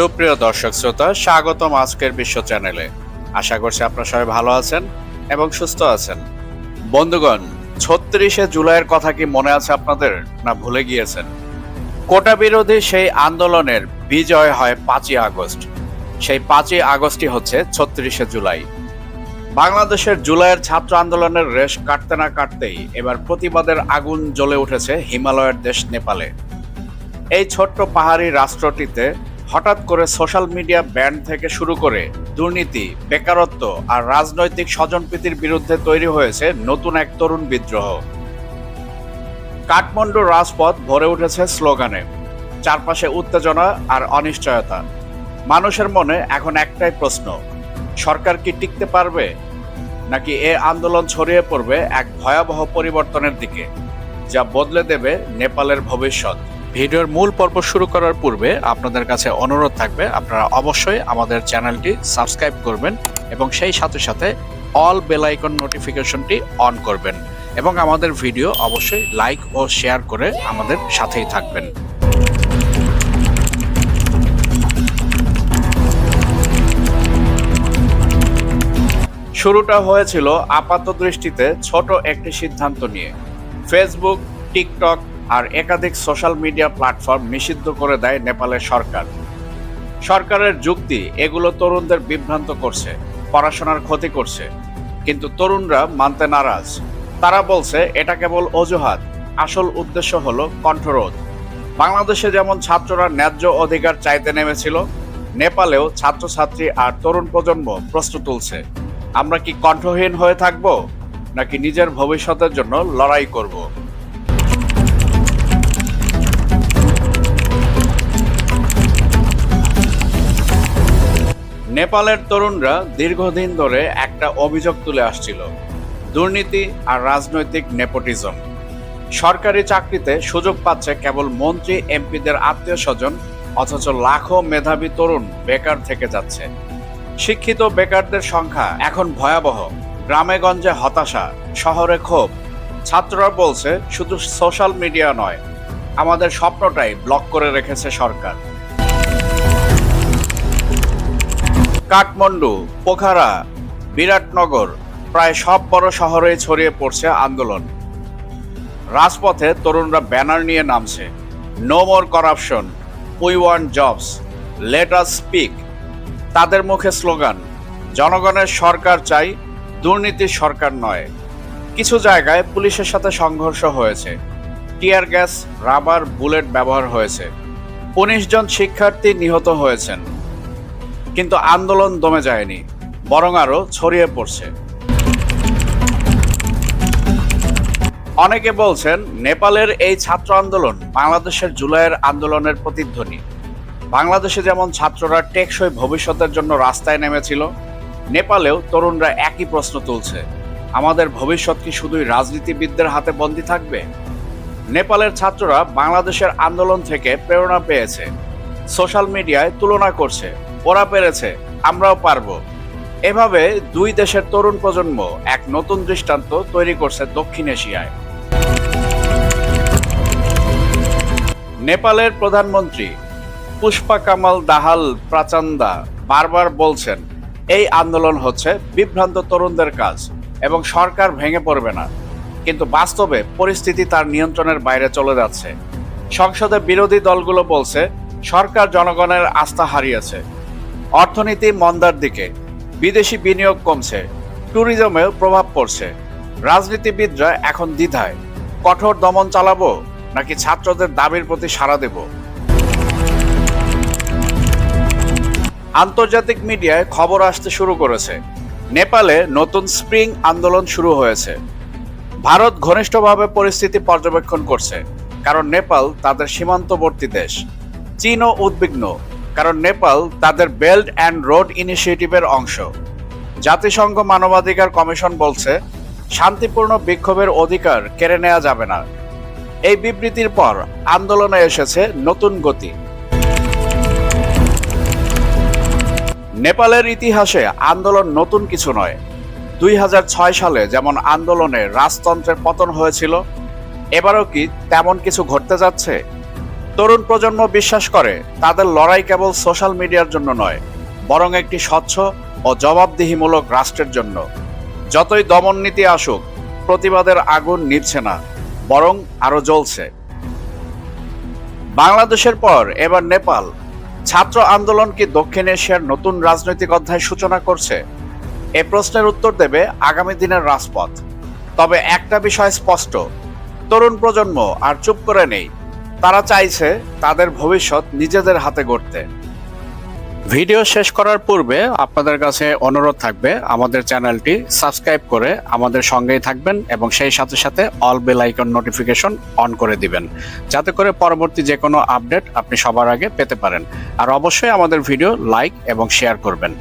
সুপ্রিয় দর্শক শ্রোতা, স্বাগতম আজকের বিশ্ব চ্যানেলে। আশা করছি আপনারা সবাই ভালো আছেন এবং সুস্থ আছেন। বন্ধুগণ, ছত্রিশে জুলাইয়ের কথা কি মনে আছে আপনাদের না ভুলে গিয়েছেন? কোটা বিরোধী সেই আন্দোলনের বিজয় হয় পাঁচই আগস্ট। সেই পাঁচই আগস্টই হচ্ছে ছত্রিশে জুলাই। বাংলাদেশের জুলাইয়ের ছাত্র আন্দোলনের রেশ কাটতে না কাটতেই এবার প্রতিবাদের আগুন জ্বলে উঠেছে হিমালয়ের দেশ নেপালে। এই ছোট্ট পাহাড়ি রাষ্ট্রটিতে হঠাৎ করে সোশ্যাল মিডিয়া ব্যান্ড থেকে শুরু করে দুর্নীতি, বেকারত্ব আর রাজনৈতিক স্বজনপ্রীতির বিরুদ্ধে তৈরি হয়েছে নতুন এক তরুণ বিদ্রোহ। কাঠমান্ডুর রাজপথ ভরে উঠেছে স্লোগানে, চারপাশে উত্তেজনা আর অনিশ্চয়তা। মানুষের মনে এখন একটাই প্রশ্ন, সরকার কি টিকতে পারবে? নাকি এ আন্দোলন ছড়িয়ে পড়বে এক ভয়াবহ পরিবর্তনের দিকে, যা বদলে দেবে নেপালের ভবিষ্যৎ? ভিডিওর মূল পর্ব শুরু করার পূর্বে আপনাদের কাছে অনুরোধ থাকবে, আপনারা অবশ্যই আমাদের চ্যানেলটি সাবস্ক্রাইব করবেন এবং সেই সাথে সাথে অল বেল আইকন নোটিফিকেশনটি অন করবেন এবং আমাদের ভিডিও অবশ্যই লাইক ও শেয়ার করে আমাদের সাথেই থাকবেন। শুরুটা হয়েছিল আপাত দৃষ্টিতে ছোট একটি সিদ্ধান্ত নিয়ে। ফেসবুক টিকটক আর একাধিক সোশ্যাল মিডিয়া প্ল্যাটফর্ম নিষিদ্ধ করে দেয় নেপালের সরকার। সরকারের যুক্তি, এগুলো তরুণদের বিভ্রান্ত করছে, পড়াশোনার ক্ষতি করছে। কিন্তু তরুণরা মানতে নারাজ। তারা বলছে, এটা কেবল অজুহাত। আসল উদ্দেশ্য হল কণ্ঠরোধ। বাংলাদেশে যেমন ছাত্ররা ন্যায্য অধিকার চাইতে নেমেছিল, নেপালেও ছাত্রছাত্রী আর তরুণ প্রজন্ম প্রশ্ন তুলছে, আমরা কি কণ্ঠহীন হয়ে থাকব, নাকি নিজের ভবিষ্যতের জন্য লড়াই করব? নেপালের তরুণরা দীর্ঘদিন ধরে একটা অভিযোগ তুলে আসছিল, দুর্নীতি আর রাজনৈতিক নেপোটিজম। সরকারি চাকরিতে সুযোগ পাচ্ছে কেবল মন্ত্রী, এমপিদের আত্মীয় স্বজন, অথচ লাখো মেধাবী তরুণ বেকার থেকে যাচ্ছে। শিক্ষিত বেকারদের সংখ্যা এখন ভয়াবহ। গ্রামে গঞ্জে হতাশা, শহরে ক্ষোভ। ছাত্ররা বলছে, শুধু সোশ্যাল মিডিয়া নয়, আমাদের স্বপ্নটাই ব্লক করে রেখেছে সরকার। কাঠমান্ডু, পোখারা, বিরাটনগর, প্রায় সব বড় শহরে ছড়িয়ে পড়ছে আন্দোলন। রাজপথে তরুণরা ব্যানার নিয়ে নামছে no more corruption we want jobs let us speak তাদের মুখে স্লোগান, জনগণের সরকার চাই দুর্নীতির সরকার নয়। কিছু জায়গায় পুলিশের সাথে সংঘর্ষ হয়েছে, টিয়ার গ্যাস, রাবার, বুলেট ব্যবহার হয়েছে। উনিশ জন শিক্ষার্থী নিহত হয়েছেন। কিন্তু আন্দোলন দমে যায়নি, বরং আরও ছড়িয়ে পড়ছে। অনেকে বলছেন, নেপালের এই ছাত্র আন্দোলন বাংলাদেশের জুলাইয়ের আন্দোলনের প্রতিধ্বনি। বাংলাদেশে যেমন ছাত্ররা টেকসই ভবিষ্যতের জন্য রাস্তায় নেমেছিল, নেপালেও তরুণরা একই প্রশ্ন তুলছে, আমাদের ভবিষ্যৎ কি শুধুই রাজনীতিবিদদের হাতে বন্দী থাকবে? নেপালের ছাত্ররা বাংলাদেশের আন্দোলন থেকে প্রেরণা পেয়েছে, সোশ্যাল মিডিয়ায় তুলনা করছে। ওরা পেরেছে, আমরাও পারব। এভাবে দুই দেশের তরুণ প্রজন্ম এক নতুন দৃষ্টান্ত তৈরি করছে দক্ষিণ এশিয়ায়। নেপালের প্রধানমন্ত্রী পুষ্পা কামাল দাহাল প্রাচান্দা বারবার বলছেন, এই আন্দোলন হচ্ছে বিভ্রান্ত তরুণদের কাজ এবং সরকার ভেঙে পড়বে না। কিন্তু বাস্তবে পরিস্থিতি তার নিয়ন্ত্রণের বাইরে চলে যাচ্ছে। সংসদে বিরোধী দলগুলো বলছে, সরকার জনগণের আস্থা হারিয়েছে। অর্থনীতি মন্দার দিকে, বিদেশি বিনিয়োগ কমছে ট্যুরিজমেও প্রভাব পড়ছে। রাজনীতিবিদরা এখন দ্বিধায়, কঠোর দমন চালাবো নাকি ছাত্রদের দাবির প্রতি সাড়া দেব? আন্তর্জাতিক মিডিয়ায় খবর আসতে শুরু করেছে। নেপালে নতুন স্প্রিং আন্দোলন শুরু হয়েছে। ভারত ঘনিষ্ঠভাবে পরিস্থিতি পর্যবেক্ষণ করছে, কারণ নেপাল তাদের সীমান্তবর্তী দেশ। চীনও উদ্বিগ্ন। কারণ নেপাল তাদের বেল্ট অ্যান্ড রোড ইনিশিয়েটিভের অংশ। জাতিসংঘ মানবাধিকার কমিশন বলছে, শান্তিপূর্ণ বিক্ষোভের অধিকার কেড়ে নেওয়া যাবে না। এই বিবৃতির পর আন্দোলনে এসেছে নতুন গতি। নেপালের ইতিহাসে আন্দোলন নতুন কিছু নয়। দুই সালে যেমন আন্দোলনে রাজতন্ত্রের পতন হয়েছিল, এবারও কি তেমন কিছু ঘটতে যাচ্ছে? তরুণ প্রজন্ম বিশ্বাস করে, তাদের লড়াই কেবল সোশ্যাল মিডিয়ার জন্য নয়, বরং একটি স্বচ্ছ ও জবাবদিহিমূলক রাষ্ট্রের জন্য। যতই দমন নীতি আসুক, প্রতিবাদের আগুন নিভছে না, বরং আরও জ্বলছে। বাংলাদেশের পর এবার নেপাল। ছাত্র আন্দোলন কি দক্ষিণ এশিয়ার নতুন রাজনৈতিক অধ্যায় সূচনা করছে? এ প্রশ্নের উত্তর দেবে আগামী দিনের রাজপথ। তবে একটা বিষয় স্পষ্ট, তরুণ প্রজন্ম আর চুপ করে নেই। তারা চাইছে তাদের ভবিষ্যৎ নিজেদের হাতে গড়তে। ভিডিও শেষ করার পূর্বে আপনাদের কাছে অনুরোধ থাকবে, আমাদের চ্যানেলটি সাবস্ক্রাইব করে আমাদের সঙ্গেই থাকবেন এবং সেই সাথে সাথে all bell icon notification on করে দিবেন, যাতে করে পরবর্তী যে কোনো আপডেট আপনি সবার আগে পেতে পারেন। আর অবশ্যই আমাদের ভিডিও লাইক এবং শেয়ার করবেন।